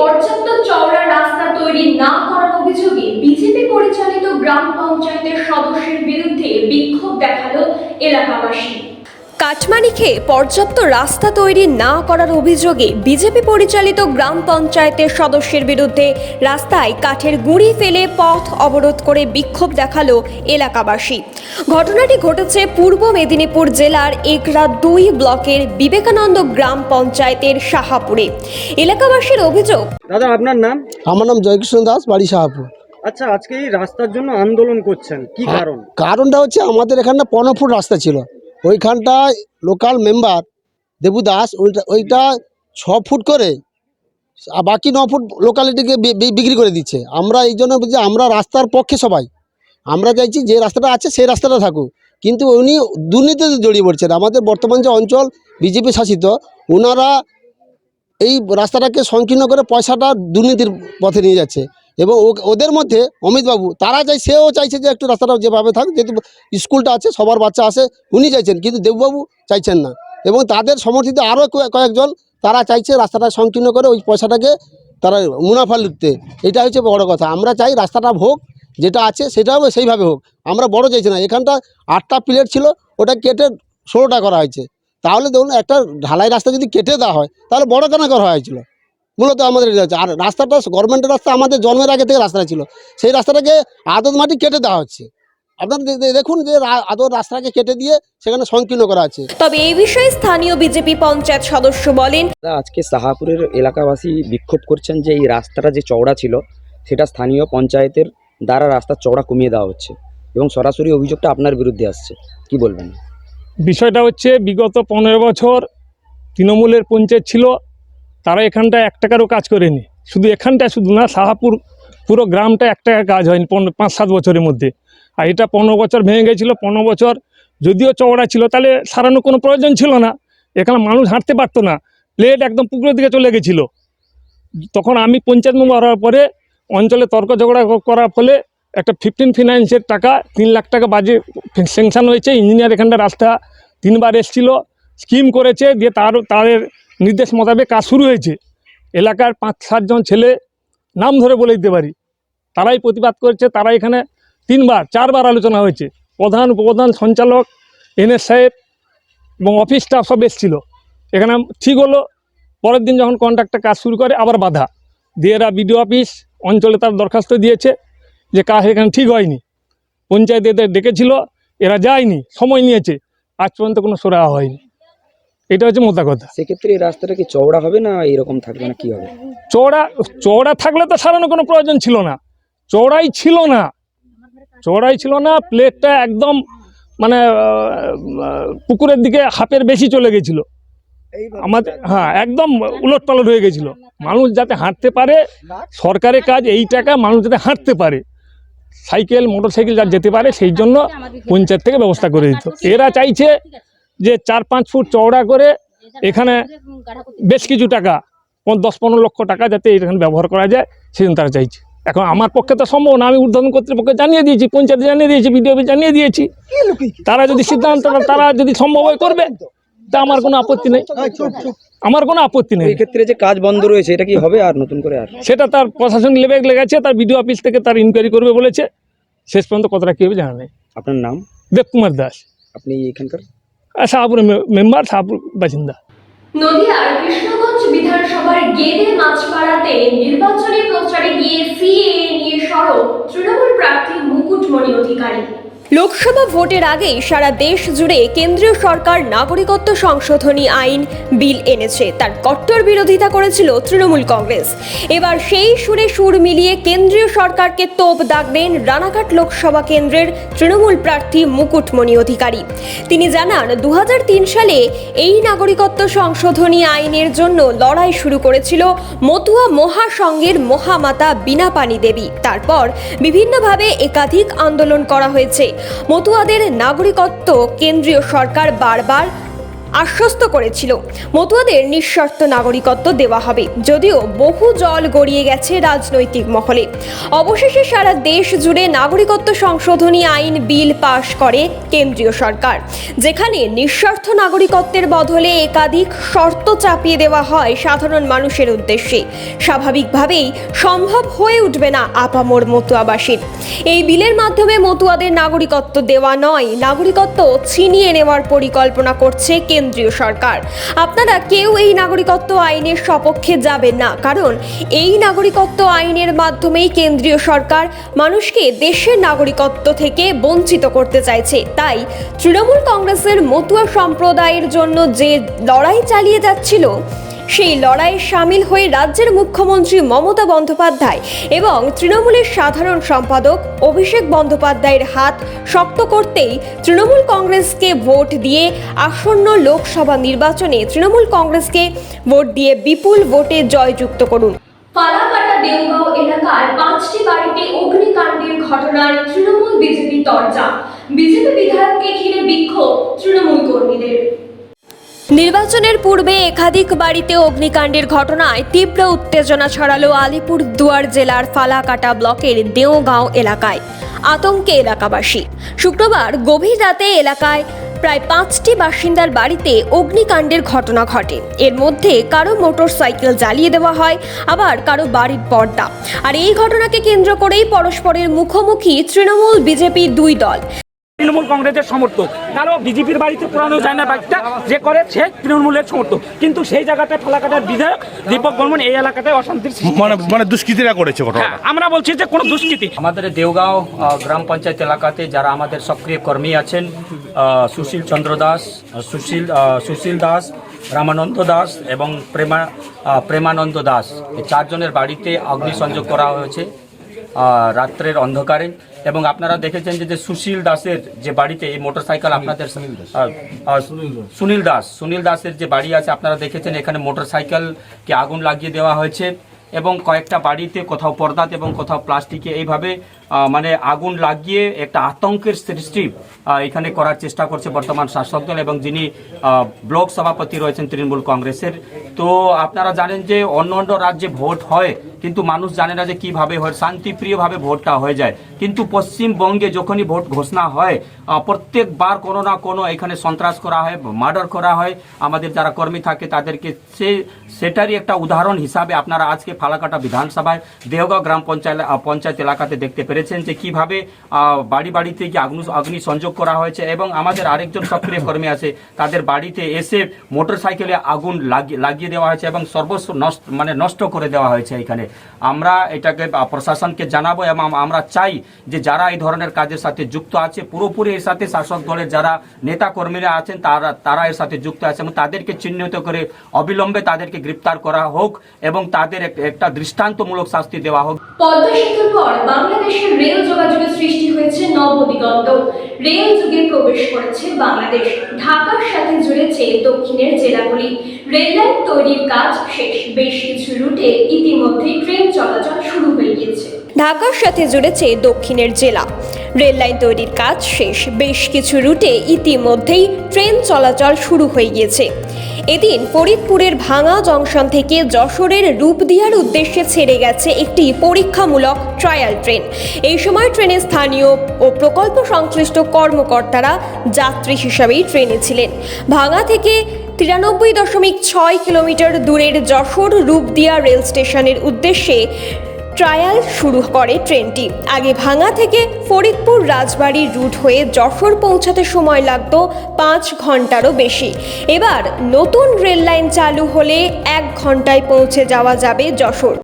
পর্যাপ্ত চওড়া রাস্তা তৈরি না করার অভিযোগে বিজেপি পরিচালিত গ্রাম পঞ্চায়েতের সদস্যের বিরুদ্ধে বিক্ষোভ দেখাল এলাকাবাসী। কাটমানিখে পর্যাপ্ত রাস্তা তৈরি না করার অভিযোগে বিজেপি পরিচালিত গ্রাম পঞ্চায়েতের সদস্যের বিরুদ্ধে রাস্তায় কাঠের গুঁড়ি ফেলে পথ অবরোধ করে বিক্ষোভ দেখাল এলাকাবাসী। ঘটনাটি ঘটেছে পূর্ব মেদিনীপুর জেলার একরা দুই ব্লকের বিবেকানন্দ গ্রাম পঞ্চায়েতের সাহাপুরে এলাকাবাসীর অভিযোগ দাদা আপনার নাম? আমার নাম জয়কৃষ্ণ দাস বাড়ি শাহপুর। আচ্ছা আজকে এই রাস্তার জন্য আন্দোলন করছেন। কি কারণ? কারণটা হচ্ছে আমাদের এখানে পনেরো ফুট রাস্তা ছিল। ওইখানটায় লোকাল মেম্বার দেবু দাস ওইটা ওইটা ছ ফুট করে বাকি ন ফুট লোকালিটিকে বিক্রি করে দিচ্ছে। আমরা এই জন্য বলছি, আমরা রাস্তার পক্ষে সবাই। আমরা চাইছি যে রাস্তাটা আছে, সেই রাস্তাটা থাকুক। কিন্তু উনি দুর্নীতিতে জড়িয়ে পড়ছেন। আমাদের বর্তমান যে অঞ্চল বিজেপি শাসিত ওনারা এই রাস্তাটাকে সংকীর্ণ করে পয়সাটা দুর্নীতির পথে নিয়ে যাচ্ছে। এবং ওদের মধ্যে অমিতবাবু, তারা চাই, সেও চাইছে যে একটু রাস্তাটা যেভাবে থাক, যেহেতু স্কুলটা আছে, সবার বাচ্চা আসে উনি চাইছেন, কিন্তু দেববাবু চাইছেন না। এবং তাদের সমর্থিত আরও কয়েকজন, তারা চাইছে রাস্তাটা সংকীর্ণ করে ওই পয়সাটাকে তারা মুনাফা লুটতে। এটা হচ্ছে বড় কথা। আমরা চাই রাস্তাটা হোক, যেটা আছে সেটাও সেইভাবে হোক। আমরা বড় চাইছি না। এখানটা আটটা প্লেট ছিল, ওটা কেটে ষোলোটা করা হয়েছে। তাহলে ধরুন একটা ঢালাই রাস্তা যদি কেটে দেওয়া হয়, তাহলে বড় কেন করা হয়েছিল? মূলত আমাদের আর রাস্তাটা গভর্নমেন্টের রাস্তা আমাদের জন্মের আগে থেকে রাস্তা ছিল। সেই রাস্তাটাকে আদত মাটি কেটে দেওয়া হচ্ছে। আপনারা দেখুন যে রা- আদর রাস্তাকে কেটে দিয়ে সেখানে সংকীর্ণ করা আছে। তবে এই বিষয়ে স্থানীয় বিজেপি পঞ্চায়েত সদস্য বলেন আজকে সাহাপুরের এলাকাবাসী বিক্ষোভ করছেন যে এই রাস্তাটা যে চওড়া ছিল সেটা স্থানীয় পঞ্চায়েতের দ্বারা রাস্তার চওড়া কমিয়ে দেওয়া হচ্ছে এবং সরাসরি অভিযোগটা আপনার বিরুদ্ধে আসছে। কি বলবেন? বিষয়টা হচ্ছে বিগত পনেরো বছর তৃণমূলের পঞ্চায়েত ছিল তারা এখানটায় এক টাকারও কাজ করেনি। শুধু এখানটায় শুধু না সাহাপুর পুরো গ্রামটা এক টাকা কাজ হয়নি পনেরো পাঁচ সাত বছরের মধ্যে। আর এটা পনেরো বছর ভেঙে গেছিল, পনেরো বছর যদিও চওড়া ছিল, তাহলে সারানোর কোনো প্রয়োজন ছিল না। এখানে মানুষ হাঁটতে পারতো না, প্লেট একদম পুকুরের দিকে চলে গেছিল। তখন আমি পঞ্চায়েত মেম্বার হওয়ার পরে অঞ্চলে তর্ক ঝগড়া করার ফলে একটা ফিফটিন ফিনান্সের টাকা, তিন লাখ টাকা বাজে স্যাংশন হয়েছে। ইঞ্জিনিয়ার এখানটা রাস্তা তিনবার এসছিল স্কিম করেছে দিয়ে তার, তাদের নির্দেশ মোতাবেক কাজ শুরু হয়েছে। এলাকার পাঁচ সাতজন ছেলে নাম ধরে বলে দিতে পারি। তারাই প্রতিবাদ করেছে তারা এখানে তিনবার, চারবার আলোচনা হয়েছে। প্রধান উপপ্রধান সঞ্চালক, এনএস সাহেব এবং অফিস স্টাফ সব এসেছিল। এখানে ঠিক হলো, পরের দিন যখন কন্ট্রাক্টটা কাজ শুরু করে, আবার বাধা। দিয়ে এরা বিডিও অফিস অঞ্চলে তার দরখাস্ত দিয়েছে যে কাজ এখানে ঠিক হয়নি। পঞ্চায়েত এদের ডেকেছিল, এরা যায়নি, সময় নিয়েছে। আজ পর্যন্ত কোনো সরা হয়নি। এটা হচ্ছে মোটা কথা। সেক্ষেত্রে এই রাস্তাটা কি চওড়া হবে না এরকম থাকবে না কি হবে? চওড়া চওড়া থাকলে তো সারানো কোনো প্রয়োজন ছিল না। চওড়াই ছিল না। চওড়াই ছিল না প্লেটটা একদম মানে পুকুরের দিকে হাফের বেশি চলে গেছিল। আমাদের হ্যাঁ একদম উলট পালট হয়ে গেছিল। মানুষ যাতে হাঁটতে পারে সরকারের কাজ এই টাকা মানুষ যাতে হাঁটতে পারে। সাইকেল মোটর সাইকেল যার যেতে পারে সেই জন্য পঞ্চায়েত থেকে ব্যবস্থা করে দিত। এরা চাইছে যে চার পাঁচ ফুট চওড়া করে এখানে বেশ কিছু টাকা দশ পনেরো লক্ষ টাকা যাতে এখানে ব্যবহার করা যায় সেই জন্য তারা চাইছে। এখন আমার পক্ষে তো সম্ভব না আমি ঊর্ধ্বতন কর্তৃপক্ষকে জানিয়ে দিয়েছি পঞ্চায়েত জানিয়ে দিয়েছি বিডিও জানিয়ে দিয়েছি। তারা যদি সিদ্ধান্ত তারা যদি সম্ভব হয় করবে তা আমার কোনো আপত্তি নেই। আমার কোনো আপত্তি নেই। ক্ষেত্রে যে কাজ বন্ধ রয়েছে এটা কি হবে আর নতুন করে আর? সেটা তার প্রশাসন লেবে লেগেছে তার বিডিও অফিস থেকে তার ইনকোয়ারি করবে বলেছে। শেষ পর্যন্ত কতটা কী হবে জানা নেই। আপনার নাম? দেবকুমার দাস। আপনি এখানকার? আর শাহপুর মেম্বার শাহপুর বাসিন্দা। নদিয়ার কৃষ্ণগঞ্জ বিধানসভার গেদে মাছপাড়াতে নির্বাচনী প্রচারে গিয়ে সিএ নিয়ে সরব তৃণমূল প্রার্থী মুকুটমণি অধিকারী। লোকসভা ভোটের আগেই সারা দেশ জুড়ে কেন্দ্রীয় সরকার নাগরিকত্ব সংশোধনী আইন বিল এনেছে। তার কট্টর বিরোধিতা করেছিল তৃণমূল কংগ্রেস। এবার সেই সুরে সুর মিলিয়ে কেন্দ্রীয় সরকারকে তোপ দাগলেন রানাঘাট লোকসভা কেন্দ্রের তৃণমূল প্রার্থী মুকুটমণি অধিকারী। তিনি জানান দু হাজার তিন সালে এই নাগরিকত্ব সংশোধনী আইনের জন্য লড়াই শুরু করেছিল মতুয়া মহাসংঘের মহামাতা বীণাপানি দেবী। তারপর বিভিন্নভাবে একাধিক আন্দোলন করা হয়েছে। মতুয়াদের নাগরিকত্ব কেন্দ্রীয় সরকার বারবার আশ্বস্ত করেছিল। মতুয়াদের নিঃশর্ত নাগরিকত্ব দেওয়া হবে। যদিও বহু জল গড়িয়ে গেছে রাজনৈতিক মহলে। অবশেষে সারা দেশ জুড়ে নাগরিকত্ব সংশোধনী আইন বিল পাশ করে কেন্দ্রীয় সরকার। যেখানে নিঃস্বার্থ নাগরিকত্বের বদলে একাধিক শর্ত চাপিয়ে দেওয়া হয় সাধারণ মানুষের উদ্দেশ্যে। স্বাভাবিকভাবেই সম্ভব হয়ে উঠবে না আপামোর মতুয়াবাসীর। এই বিলের মাধ্যমে মতুয়াদের নাগরিকত্ব দেওয়া নয়, নাগরিকত্ব ছিনিয়ে নেওয়ার পরিকল্পনা করছে কেন্দ্রীয় সরকার। আপনারা কেউ এই নাগরিকত্ব আইনের সপক্ষে যাবেন না। কারণ এই নাগরিকত্ব আইনের মাধ্যমেই কেন্দ্রীয় সরকার মানুষকে দেশের নাগরিকত্ব থেকে বঞ্চিত করতে চাইছে। তাই তৃণমূল কংগ্রেসের মতুয়া সম্প্রদায়ের জন্য যে লড়াই চালিয়ে যাচ্ছিল সেই লড়াইয়ে সামিল হয়ে রাজ্যের মুখ্যমন্ত্রী মমতা বন্দ্যোপাধ্যায় এবং তৃণমূলের সাধারণ সম্পাদক অভিষেক বন্দ্যোপাধ্যায়ের হাত শক্ত করতেই তৃণমূল কংগ্রেসকে ভোট দিয়ে আসন্ন লোকসভা নির্বাচনে তৃণমূল কংগ্রেসকে ভোট দিয়ে বিপুল ভোটে জয়যুক্ত করুন। দেওগাঁও এলাকার পাঁচটি বাড়িতে অগ্নিকাণ্ডের তৃণমূল বিজেপি বিজেপি বিধায়ককে ঘিরে বিক্ষোভ তৃণমূল কর্মীদের। নির্বাচনের পূর্বে একাধিক বাড়িতে অগ্নিকাণ্ডের ঘটনায় তীব্র উত্তেজনা ছড়ালো আলিপুর দুয়ার জেলার ফালাকাটা ব্লকের দেওগাঁও এলাকায় আতঙ্কে এলাকাবাসী। শুক্রবার গভীর রাতে এলাকায় প্রায় পাঁচটি বাসিন্দার বাড়িতে অগ্নিকাণ্ডের ঘটনা ঘটে। এর মধ্যে কারও মোটর সাইকেল জ্বালিয়ে দেওয়া হয়, আবার কারও বাড়ির পর্দা। আর এই ঘটনাকে কেন্দ্র করেই পরস্পরের মুখোমুখি তৃণমূল বিজেপি দুই দল। তৃণমূল কংগ্রেসের সমর্থক। কারও বিজেপির বাড়িতে পুরানো যায় না বাইকটা যে করে সে তৃণমূলের সমর্থক। কিন্তু সেই জায়গাটায় ফালাকাটার বিধায়ক দীপক বর্মন এই এলাকাটায় অশান্তির মানে মানে দুষ্কৃতীরা করেছে ঘটনা হ্যাঁ, আমরা বলছি যে কোনো দুষ্কৃতি। আমাদের দেওগাঁও গ্রাম পঞ্চায়েত এলাকাতে যারা আমাদের সক্রিয় কর্মী আছেন সুশীল চন্দ্র দাস সুশীল সুশীল দাস রামানন্দ দাস এবং প্রেমা প্রেমানন্দ দাস চারজনের বাড়িতে অগ্নিসংযোগ করা হয়েছে। রাত্রের অন্ধকারে এবং আপনারা দেখেছেন যে সুশীল দাসের যে বাড়িতে এই মোটরসাইকেল আপনাদের সুনীল দাস সুনীল দাসের যে বাড়ি আছে আপনারা দেখেছেন এখানে মোটরসাইকেলকে আগুন লাগিয়ে দেওয়া হয়েছে এবং কয়েকটা বাড়িতে কোথাও পর্দাতে এবং কোথাও প্লাস্টিকে এইভাবে মানে আগুন লাগিয়ে একটা আতঙ্কের সৃষ্টি এখানে করার চেষ্টা করছে বর্তমান শাসক দল এবং যিনি ব্লক সভাপতি রয়েছেন তৃণমূল কংগ্রেসের। তো আপনারা জানেন যে অন্য অন্য রাজ্যে ভোট হয়, কিন্তু মানুষ জানে না যে কীভাবে হয়, শান্তিপ্রিয়ভাবে ভোটটা হয়ে যায়। কিন্তু পশ্চিমবঙ্গে যখনই ভোট ঘোষণা হয় প্রত্যেকবার কোনো না কোনো এখানে সন্ত্রাস করা হয়, মার্ডার করা হয়। আমাদের যারা কর্মী থাকে তাদেরকে সে, সেটারই একটা উদাহরণ হিসাবে আপনারা আজকে ফালাকাটা বিধানসভায় দেহগাঁও গ্রাম পঞ্চায়েত পঞ্চায়েত এলাকাতে দেখতে পেরেছেন যে কীভাবে বাড়ি বাড়িতে গিয়ে আগ্নি অগ্নি সংযোগ করা হয়েছে এবং আমাদের আরেকজন সক্রিয় কর্মী আছে, তাদের বাড়িতে এসে মোটর সাইকেলে আগুন লাগিয়ে লাগিয়ে দেওয়া হয়েছে এবং সর্বস্ব নষ্ট মানে নষ্ট করে দেওয়া হয়েছে এখানে। আমরা এটাকে প্রশাসনকে জানাব এবং আমরা চাই যে যারা এই ধরনের কাজের সাথে যুক্ত আছে, পুরোপুরি এর সাথে শাসক দলের যারা নেতা কর্মীরা আছেন, তারা তারা এর সাথে যুক্ত আছে এবং তাদেরকে চিহ্নিত করে অবিলম্বে তাদেরকে গ্রেপ্তার করা হোক এবং তাদের একটা দৃষ্টান্তমূলক শাস্তি দেওয়া হোক। পদ্মা সেতুর পর বাংলাদেশের রেল যোগাযোগের সৃষ্টি হয়েছে নবদিগন্ত। রেল যুগে প্রবেশ করেছে বাংলাদেশ। ঢাকার সাথে জুড়েছে দক্ষিণের জেলাগুলি। রেল লাইন তৈরির কাজ শেষ। বেশ কিছু রুটে ইতিমধ্যে ট্রেন চলাচল শুরু হয়ে গিয়েছে। ঢাকার সাথে জুড়েছে দক্ষিণের জেলা। রেল লাইন তৈরির কাজ শেষ। বেশ কিছু রুটে ইতিমধ্যেই ট্রেন চলাচল শুরু হয়ে গিয়েছে। এদিন ফরিদপুরের ভাঙা জংশন থেকে যশোরের রূপদিয়ার উদ্দেশ্যে ছেড়ে গেছে একটি পরীক্ষামূলক ট্রায়াল ট্রেন। এই সময় ট্রেনে স্থানীয় ও প্রকল্প সংশ্লিষ্ট কর্মকর্তারা যাত্রী হিসাবেই ট্রেনে ছিলেন। ভাঙা থেকে তিরানব্বই দশমিক ছয় কিলোমিটার দূরের যশোর রূপদিয়া রেল স্টেশনের উদ্দেশ্যে ট্রায়াল শুরু করে ট্রেনটি। আগে ভাঙা থেকে ফরিদপুর রাজবাড়ি রুট হয়ে যশোর পৌঁছাতে সময় লাগত পাঁচ ঘন্টারও বেশি। এবার নতুন রেল লাইন চালু হলে এক ঘন্টায় পৌঁছে যাওয়া যাবে যশোর।